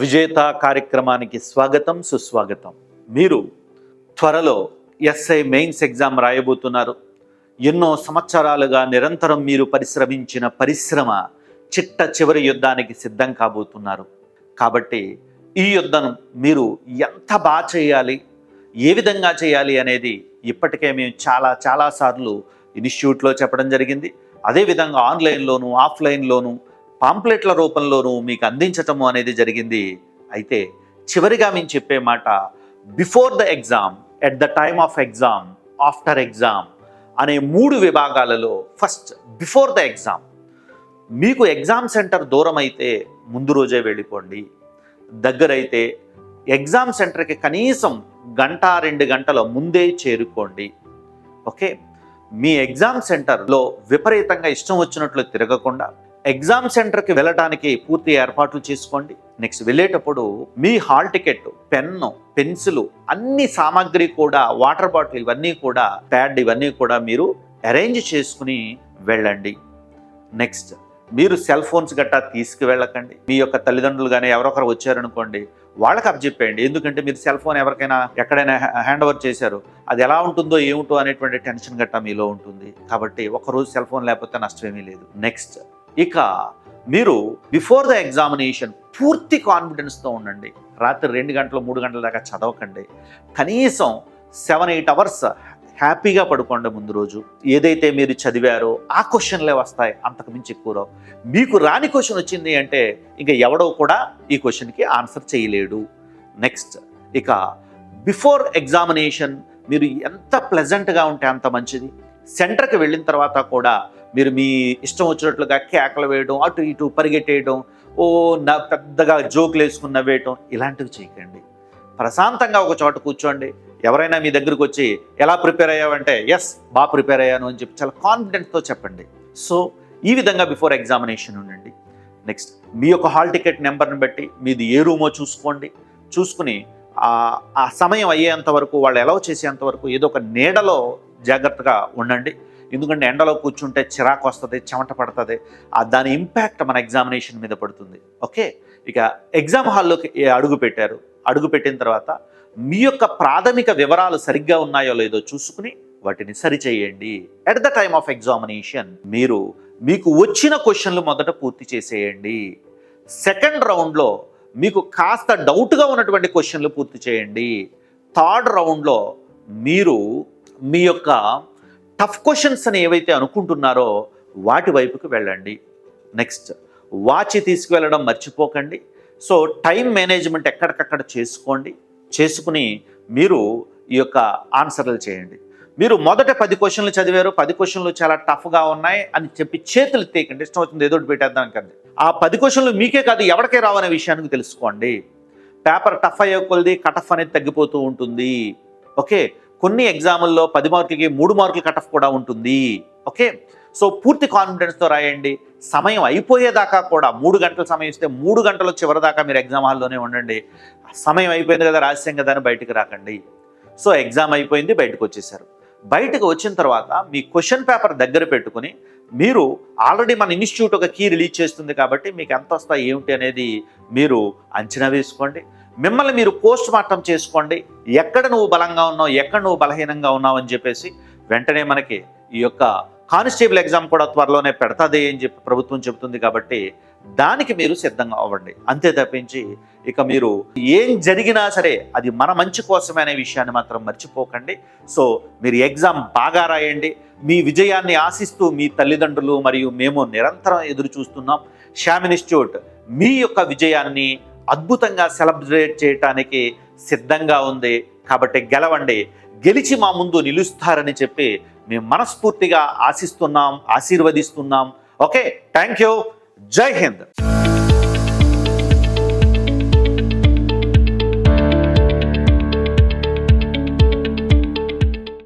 విజేత కార్యక్రమానికి స్వాగతం సుస్వాగతం. మీరు త్వరలో ఎస్ఐ మెయిన్స్ ఎగ్జామ్ రాయబోతున్నారు. ఎన్నో సంవత్సరాలుగా నిరంతరం మీరు పరిశ్రమించిన పరిశ్రమ చిట్ట చివరి యుద్ధానికి సిద్ధం కాబోతున్నారు. కాబట్టి ఈ యుద్ధం మీరు ఎంత బాగా చేయాలి ఏ విధంగా చేయాలి అనేది ఇప్పటికే మేము చాలా చాలాసార్లు ఇన్స్టిట్యూట్లో చెప్పడం జరిగింది. అదేవిధంగా ఆన్లైన్లోను ఆఫ్లైన్లోను పాంప్లెట్ల రూపంలోనూ మీకు అందించటము అనేది జరిగింది. అయితే చివరిగా మేము చెప్పే మాట before the exam at the time of exam after exam అనే మూడు విభాగాలలో ఫస్ట్ బిఫోర్ ద ఎగ్జామ్ మీకు ఎగ్జామ్ సెంటర్ దూరం అయితే ముందు రోజే వెళ్ళిపోండి. దగ్గరైతే ఎగ్జామ్ సెంటర్కి కనీసం గంట రెండు గంటల ముందే చేరుకోండి. ఓకే? మీ ఎగ్జామ్ సెంటర్లో విపరీతంగా ఇష్టం వచ్చినట్లు తిరగకుండా ఎగ్జామ్ సెంటర్కి వెళ్ళటానికి పూర్తి ఏర్పాట్లు చేసుకోండి. నెక్స్ట్ వెళ్ళేటప్పుడు మీ హాల్ టికెట్ పెన్ను పెన్సిల్ అన్ని సామాగ్రి కూడా వాటర్ బాటిల్ ఇవన్నీ కూడా ప్యాడ్ ఇవన్నీ కూడా మీరు అరేంజ్ చేసుకుని వెళ్ళండి. నెక్స్ట్ మీరు సెల్ ఫోన్స్ గట్టా తీసుకువెళ్ళకండి. మీ యొక్క తల్లిదండ్రులు కానీ ఎవరొకరు వచ్చారనుకోండి వాళ్ళకి అప్పచెప్పేయండి ఎందుకంటే మీరు సెల్ ఫోన్ ఎవరికైనా ఎక్కడైనా హ్యాండ్ ఓవర్ చేశారు అది ఎలా ఉంటుందో ఏమిటో అనేటువంటి టెన్షన్ గట్టా మీలో ఉంటుంది. కాబట్టి ఒకరోజు సెల్ ఫోన్ లేకపోతే నష్టమేమీ లేదు. నెక్స్ట్ ఇక మీరు బిఫోర్ ద ఎగ్జామినేషన్ పూర్తి కాన్ఫిడెన్స్తో ఉండండి. రాత్రి రెండు గంటలు మూడు గంటల దాకా చదవకండి. కనీసం సెవెన్ ఎయిట్ అవర్స్ హ్యాపీగా పడుకోండి ముందు రోజు. ఏదైతే మీరు చదివారో ఆ క్వశ్చన్లే వస్తాయి. అంతకు మించి ఎక్కువ మీకు రాని క్వశ్చన్ వచ్చింది అంటే ఇంకా ఎవడో కూడా ఈ క్వశ్చన్కి ఆన్సర్ చేయలేడు. నెక్స్ట్ ఇక బిఫోర్ ఎగ్జామినేషన్ మీరు ఎంత ప్లెజెంట్గా ఉంటే అంత మంచిది. సెంటర్కి వెళ్ళిన తర్వాత కూడా మీరు మీ ఇష్టం వచ్చినట్లుగా కేకలు వేయడం అటు ఇటు పరిగెట్టేయడం ఓ నా పెద్దగా జోకులు వేసుకుని నవ్వేయటం ఇలాంటివి చేయకండి. ప్రశాంతంగా ఒక చోట కూర్చోండి. ఎవరైనా మీ దగ్గరకు వచ్చి ఎలా ప్రిపేర్ అయ్యావంటే ఎస్ బాగా ప్రిపేర్ అయ్యాను అని చెప్పి చాలా కాన్ఫిడెంట్తో చెప్పండి. సో ఈ విధంగా బిఫోర్ ఎగ్జామినేషన్ ఉండండి. నెక్స్ట్ మీ యొక్క హాల్ టికెట్ నెంబర్ని బట్టి మీది ఏ రూమో చూసుకోండి. చూసుకుని ఆ- ఆ సమయం అయ్యేంత వరకు వాళ్ళు ఎలా చేసేంత వరకు ఏదో ఒక నీడలో జాగ్రత్తగా ఉండండి. ఎందుకంటే ఎండలో కూర్చుంటే చిరాకు వస్తుంది చెమట పడుతుంది. ఆ దాని ఇంపాక్ట్ మన ఎగ్జామినేషన్ మీద పడుతుంది. ఓకే? ఇక ఎగ్జామ్ హాల్లోకి అడుగు పెట్టారు. అడుగు పెట్టిన తర్వాత మీ యొక్క ప్రాథమిక వివరాలు సరిగ్గా ఉన్నాయో లేదో చూసుకుని వాటిని సరిచేయండి. At the time of examination మీరు మీకు వచ్చిన క్వశ్చన్లు మొదట పూర్తి చేసేయండి. సెకండ్ రౌండ్లో మీకు కాస్త డౌట్గా ఉన్నటువంటి క్వశ్చన్లు పూర్తి చేయండి. థర్డ్ రౌండ్లో మీరు మీ యొక్క టఫ్ క్వశ్చన్స్ అని ఏవైతే అనుకుంటున్నారో వాటి వైపుకి వెళ్ళండి. నెక్స్ట్ వాచ్ తీసుకువెళ్ళడం మర్చిపోకండి. సో టైం మేనేజ్మెంట్ ఎక్కడికక్కడ చేసుకోండి. చేసుకుని మీరు ఈ యొక్క ఆన్సర్లు చేయండి. మీరు మొదట పది క్వశ్చన్లు చదివారు. పది క్వశ్చన్లు చాలా టఫ్గా ఉన్నాయి అని చెప్పి చేతులు తీయకండి ఇష్టం వచ్చింది ఏదో ఒకటి పెట్టేద్దాం కండి ఆ పది క్వశ్చన్లు మీకే కాదు ఎవరికే రావనే విషయానికి తెలుసుకోండి. పేపర్ టఫ్ అయ్యే కొలది కటఫ్ అనేది తగ్గిపోతూ ఉంటుంది. ఓకే కొన్ని ఎగ్జాముల్లో పది మార్కులకి మూడు మార్కులు కటఫ్ కూడా ఉంటుంది. ఓకే? సో పూర్తి కాన్ఫిడెన్స్తో రాయండి. సమయం అయిపోయేదాకా కూడా మూడు గంటల సమయం ఇస్తే మూడు గంటల చివరి దాకా మీరు ఎగ్జామ్ హాల్లోనే ఉండండి. సమయం అయిపోయింది కదా రహస్యం కదా అని బయటకు రాకండి. సో ఎగ్జామ్ అయిపోయింది బయటకు వచ్చేసారు. బయటకు వచ్చిన తర్వాత మీ క్వశ్చన్ పేపర్ దగ్గర పెట్టుకుని మీరు ఆల్రెడీ మన ఇన్స్టిట్యూట్ ఒక కీ రిలీజ్ చేస్తుంది కాబట్టి మీకు ఎంత వస్తాయి ఏమిటి అనేది మీరు అంచనా వేసుకోండి. మిమ్మల్ని మీరు పోస్ట్ మార్టం చేసుకోండి. ఎక్కడ నువ్వు బలంగా ఉన్నావు ఎక్కడ నువ్వు బలహీనంగా ఉన్నావు అని చెప్పేసి వెంటనే మనకి ఈ యొక్క కానిస్టేబుల్ ఎగ్జామ్ కూడా త్వరలోనే పెడతాది అని చెప్పి ప్రభుత్వం చెబుతుంది కాబట్టి దానికి మీరు సిద్ధంగా అవ్వండి. అంతే తప్పించి ఇక మీరు ఏం జరిగినా సరే అది మన మంచి కోసమే అనే విషయాన్ని మాత్రం మర్చిపోకండి. సో మీరు ఎగ్జామ్ బాగా రాయండి. మీ విజయాన్ని ఆశిస్తూ మీ తల్లిదండ్రులు మరియు మేము నిరంతరం ఎదురు చూస్తున్నాం శ్యామ్ ఇన్స్టిట్యూట్ మీ యొక్క విజయాన్ని అద్భుతంగా సెలబ్రేట్ చేయటానికి సిద్ధంగా ఉంది. కాబట్టి గెలవండి. గెలిచి మా ముందు నిలుస్తారని చెప్పి మేము మనస్ఫూర్తిగా ఆశిస్తున్నాం ఆశీర్వదిస్తున్నాం. ఓకే థ్యాంక్ యూ జై హింద్.